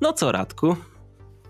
No co, Radku?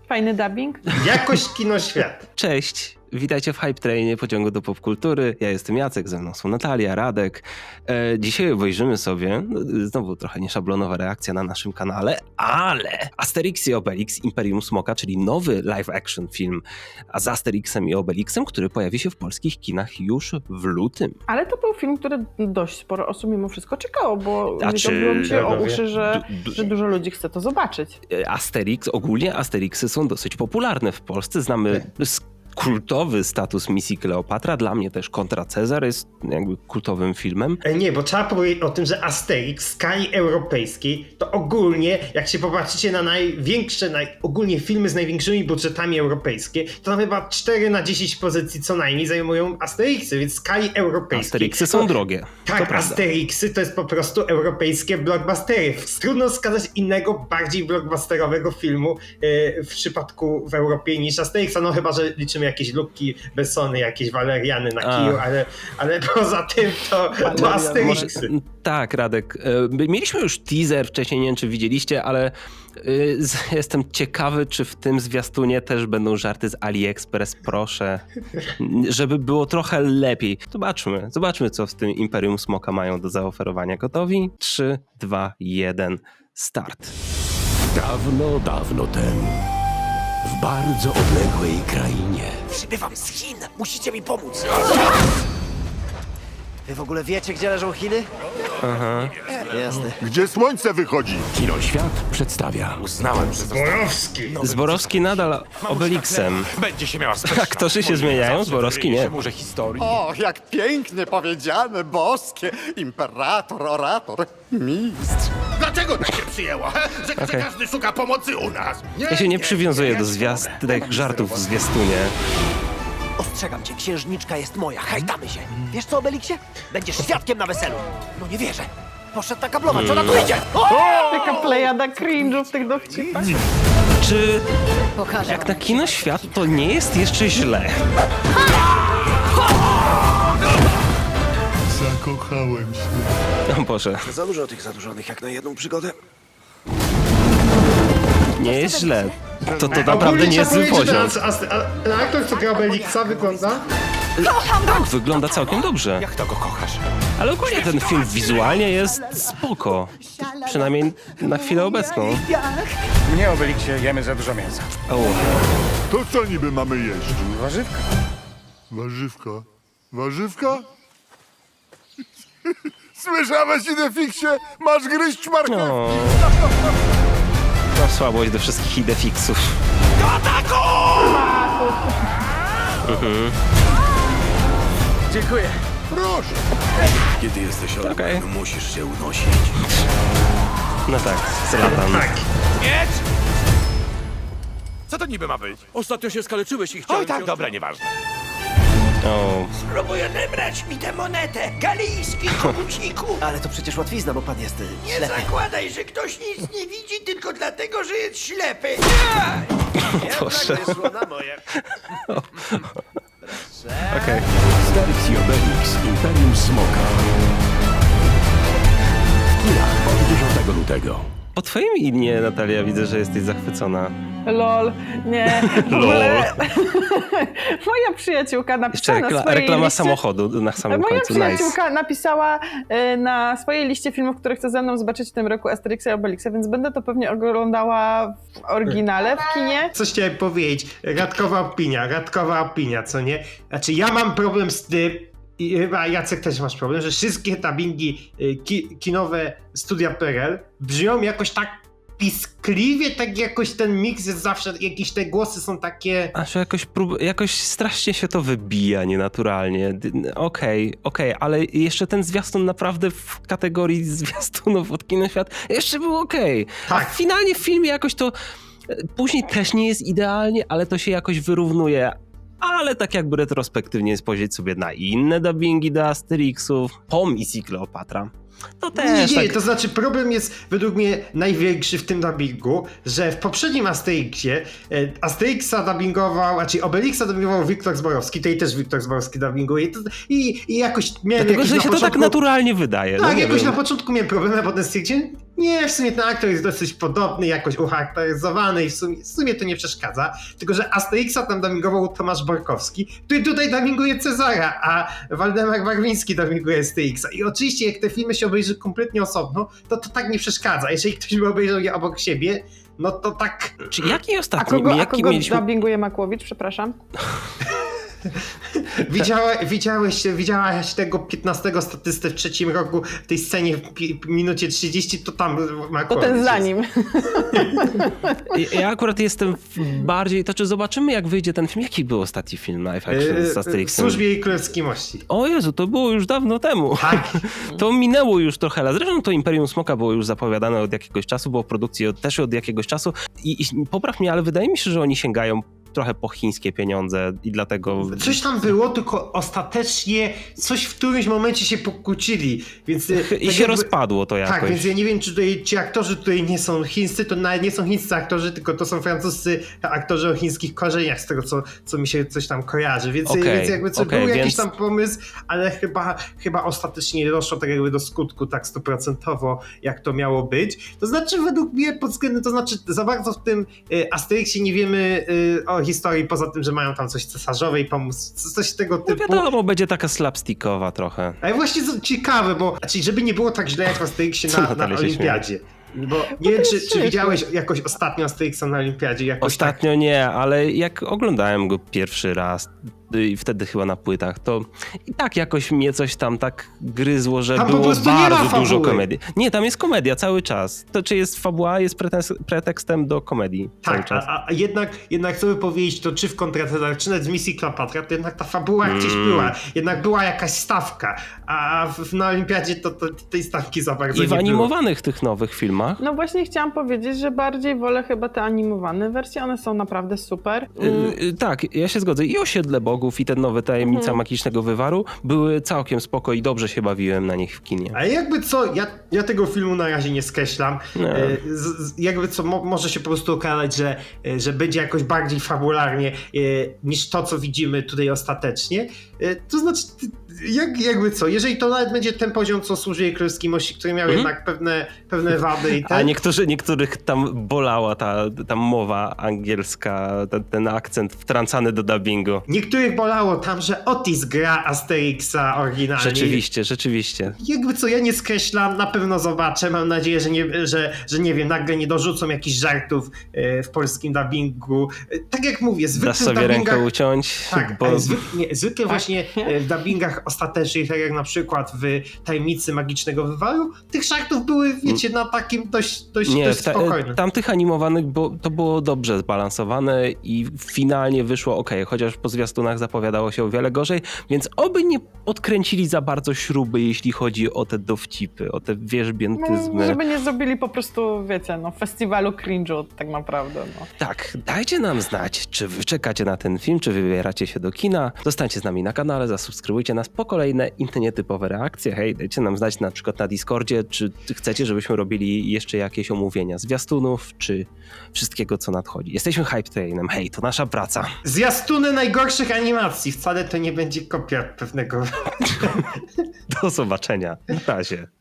Fajny dubbing. Jakość kino świat. Cześć, witajcie w Hype Trainie pociągu do popkultury. Ja jestem Jacek, ze mną są Natalia, Radek. E, dzisiaj obejrzymy sobie, no, znowu trochę nieszablonowa reakcja na naszym kanale, ale Asterix i Obelix Imperium Smoka, czyli nowy live action film a z Asterixem i Obelixem, który pojawi się w polskich kinach już w lutym. Ale to był film, który dość sporo osób mimo wszystko czekało, bo A nie czy- dobiło mi się o uszy, że, du- że dużo ludzi chce to zobaczyć. E, Asterix, ogólnie Asterixy są dosyć popularne w Polsce. Znamy s- kultowy status misji Kleopatra. Dla mnie też Kontra Cezar jest jakby kultowym filmem. E, Nie, bo trzeba powiedzieć o tym, że Asterix w skali europejskiej to ogólnie, jak się popatrzycie na największe, naj, ogólnie filmy z największymi budżetami europejskie, to tam chyba 4 na 10 pozycji co najmniej zajmują Asterixy, więc w skali europejskiej. Asterixy są to, drogie. Tak. Asterixy to jest po prostu europejskie blockbustery. Trudno wskazać innego, bardziej blockbusterowego filmu e, w przypadku w Europie niż Asterixa, no chyba, że liczymy jakieś lubki Bessony, jakieś Waleriany na kiju, ale, ale poza tym to, to Może- Asterixy. Tak, Radek. e, Mieliśmy już teaser wcześniej, nie wiem czy widzieliście, ale e, jestem ciekawy, czy w tym zwiastunie też będą żarty z AliExpress, proszę. Żeby było trochę lepiej. Zobaczmy, zobaczmy co w tym Imperium Smoka mają do zaoferowania. Gotowi? 3, 2, 1, start. Dawno, dawno temu, w bardzo odległej krainie, Przybywam z Chin. Musicie mi pomóc. Wy w ogóle wiecie, gdzie leżą Chiny? Aha. Jasne. Gdzie słońce wychodzi? Kinoświat przedstawia Uznałem, że Borowski. Zborowski nadal Obelixem. Będzie się miała Aktorzy się zmieniają, Zborowski nie. Może historii. O, jak pięknie powiedziane, boskie. Imperator, orator, mistrz. Dlaczego tak się przyjęło? he? Że Okej. każdy szuka pomocy u nas. Ja się nie przywiązuję do ci zwiast, pomogę. tych żartów w zwiastunie. Ostrzegam cię, księżniczka jest moja. Hajtamy się. Wiesz co, Obeliksie? Będziesz świadkiem na weselu. No nie wierzę. Poszedł nakablować, ona tu idzie! O! Taka plejada cringe'u w tych dowcipach. Czy Pokażę jak na kino świat to nie jest jeszcze źle? Zakochałem się. O Boże, Za dużo tych zadłużonych jak na jedną przygodę. nie jest źle. To, to naprawdę nie jest zły poziom. as- a- a aktor, co gra Obelixa, wygląda... Tak, wygląda całkiem dobrze. Jak to go kochasz? Ale ogólnie ten film wizualnie jest spoko. Przynajmniej na chwilę obecną. Mnie Obeliksie jemy za dużo mięsa. O, To co niby mamy jeść? Warzywka. Warzywka. Warzywka? Słyszałeś, Idefiksie? Masz gryźć marchewki. no. Mam słabość do wszystkich idefixów. Dziękuję. Proszę. Kiedy jesteś Okej. okay. musisz się unosić. No tak, zlatam. Tak. Miecz! Co to niby ma być? Ostatnio się skaleczyłeś i chciałem Oj tak, cię dobra, nieważne. O, Próbuję odebrać mi tę monetę, galijski komuczniku! Ale to przecież łatwizna, bo pan jest y, ślepy. Zakładaj, że ktoś nic nie widzi tylko dlatego, że jest ślepy. Boże. Słona moje. okej. Asterix i Obelix Imperium Smoka. W kinach od 10 lutego. Po twoim imię, Natalia, widzę, że jesteś zachwycona. Lol, nie. W ogóle moja przyjaciółka Jeszcze napisała na swojej reklama liście... samochodu na samym Moja końcu. Nice. przyjaciółka napisała e, na swojej liście filmów, które chce ze mną zobaczyć w tym roku Asterixa i Obelixa, więc będę to pewnie oglądała w oryginale w kinie. Coś chciałem powiedzieć. Radkowa opinia, radkowa opinia, co nie? Znaczy ja mam problem z tym, i chyba Jacek też masz problem, że wszystkie dubbingi y, ki, kinowe Studia PRL brzmią jakoś tak piskliwie, tak jakoś ten miks jest zawsze, jakieś te głosy są takie... Aż jakoś, prób, jakoś strasznie się to wybija nienaturalnie. Okej, okej, ale jeszcze ten zwiastun naprawdę w kategorii zwiastunów od Kinoświat jeszcze był okej. Tak. A finalnie w filmie jakoś to e, później też nie jest idealnie, ale to się jakoś wyrównuje. Ale tak jakby retrospektywnie spojrzeć sobie na inne dubbingi do Asterixów, po misji Kleopatra, to Nie, też nie, tak... to znaczy problem jest według mnie największy w tym dubbingu, że w poprzednim Asterixie e, Asterixa dubbingował, znaczy Obelixa dubbingował Wiktor Zborowski, tej też Wiktor Zborowski dubbinguje i, i, i jakoś miałem Dlatego, jakiś że się to tak naturalnie wydaje. no Tak, nie jakoś wiem. na początku miałem problem, a potem stwierdziłem, Nie, w sumie ten aktor jest dosyć podobny, jakoś ucharakteryzowany i w sumie, w sumie to nie przeszkadza. Tylko, że Asterixa tam dubbingował Tomasz Borkowski, który tutaj dubbinguje Cezara, a Waldemar Barwiński dubbinguje Asterixa. I oczywiście, jak te filmy się obejrzy kompletnie osobno, to to tak nie przeszkadza. Jeżeli ktoś by obejrzał je obok siebie, no to tak... Czy jaki A ostatni, kogo, a jaki kogo mieliśmy... dubbinguje Makłowicz, przepraszam? Widziała, widziałeś, widziałaś tego 15 statystę w trzecim roku w tej scenie w minucie 30, to tam ten jest. za nim. Ja- Ja akurat jestem bardziej... To czy zobaczymy, jak wyjdzie ten film? Jaki był ostatni film live action Yy, z w służbie jej królewskiej mości. O Jezu, to było już dawno temu. Tak. To minęło już trochę lat. Zresztą to Imperium Smoka było już zapowiadane od jakiegoś czasu, było w produkcji od, też od jakiegoś czasu. I, I popraw mnie, ale wydaje mi się, że oni sięgają trochę po chińskie pieniądze i dlatego... Coś tam było, tylko ostatecznie coś w którymś momencie się pokłócili, więc... e, I tak się jakby- rozpadło to jakoś. Tak, więc ja nie wiem, czy tutaj ci aktorzy tutaj nie są chińscy, to nawet nie są chińscy aktorzy, tylko to są francuscy aktorzy o chińskich korzeniach, z tego co, co mi się coś tam kojarzy, więc, Okej, więc jakby co, okej, był jakiś więc- tam pomysł, ale chyba, chyba ostatecznie nie doszło tak jakby do skutku tak stuprocentowo, jak to miało być. To znaczy według mnie pod względem, to znaczy za bardzo w tym y, Asterixie nie wiemy o historii, poza tym, że mają tam coś cesarzowej pomóc, coś tego No typu. wiadomo, będzie taka slapstickowa trochę. Ale właśnie co ciekawe, bo znaczy, żeby nie było tak źle jak w Asterixie na, na Olimpiadzie. Bo nie wiem, to czy, czy widziałeś jakoś ostatnio Asterixa na Olimpiadzie? Jakoś tak. Ostatnio nie, ale jak oglądałem go pierwszy raz i wtedy chyba na płytach, to i tak jakoś mnie coś tam tak gryzło, że Tam było bardzo dużo komedii. Nie, tam jest komedia cały czas. To czy jest fabuła, jest pretekstem do komedii cały Tak, a, a jednak, jednak chcę powiedzieć to czy w kontratach, czy nawet w misji Kleopatra, to jednak ta fabuła gdzieś Mm. była. Jednak była jakaś stawka, a w, na Olimpiadzie to, to tej stawki za bardzo I w nie było. animowanych tych nowych filmach No właśnie chciałam powiedzieć, że bardziej wolę chyba te animowane wersje, one są naprawdę super. Mm, Y, y, Tak, ja się zgodzę. I Osiedle Bogów, i ten nowy Tajemnica Mhm. Magicznego Wywaru były całkiem spoko i dobrze się bawiłem na nich w kinie. Ale jakby co, ja, ja tego filmu na razie nie skreślam. Nie. E, Z, z, jakby co, mo, może się po prostu okazać, że, e, że będzie jakoś bardziej fabularnie e, niż to, co widzimy tutaj ostatecznie. To znaczy, jak, jakby co, jeżeli to nawet będzie ten poziom, co służy jej królewskiej mości, który miał Mhm. jednak pewne, pewne wady i A ten, niektórzy, niektórych tam bolała ta, ta mowa angielska, ten, ten akcent wtrącany do dubbingu. Niektórych bolało tam, że Otis gra Asterixa oryginalnie. Rzeczywiście, rzeczywiście. Jakby co, ja nie skreślam, na pewno zobaczę. Mam nadzieję, że nie, że, że nie wiem, nagle nie dorzucą jakichś żartów e, w polskim dubbingu. E, tak jak mówię, zwykle Dasz sobie rękę uciąć, Tak, bo nie, zwykle właśnie e, w dubbingach ostatecznych, tak jak na przykład w Tajemnicy Magicznego Wywaru, tych żartów były, wiecie, na takim dość, dość, nie, dość spokojnym. tamtych animowanych bo, to było dobrze zbalansowane i finalnie wyszło ok, chociaż po zwiastunach zapowiadało się o wiele gorzej, więc oby nie odkręcili za bardzo śruby, jeśli chodzi o te dowcipy, o te no, wierzbiętyzmy. żeby nie zrobili po prostu, wiecie, no, festiwalu cringe'u tak naprawdę. No. Tak, dajcie nam znać, czy wy czekacie na ten film, czy wybieracie się do kina. Zostańcie z nami na kanale, zasubskrybujcie nas po kolejne inne nietypowe reakcje. Hej, dajcie nam znać na przykład na Discordzie, czy chcecie, żebyśmy robili jeszcze jakieś omówienia zwiastunów, czy wszystkiego, co nadchodzi. Jesteśmy Hype Trainem, hej, to nasza praca. Zwiastuny najgorszych animacji. Wcale to nie będzie kopia pewnego Do zobaczenia. Na razie.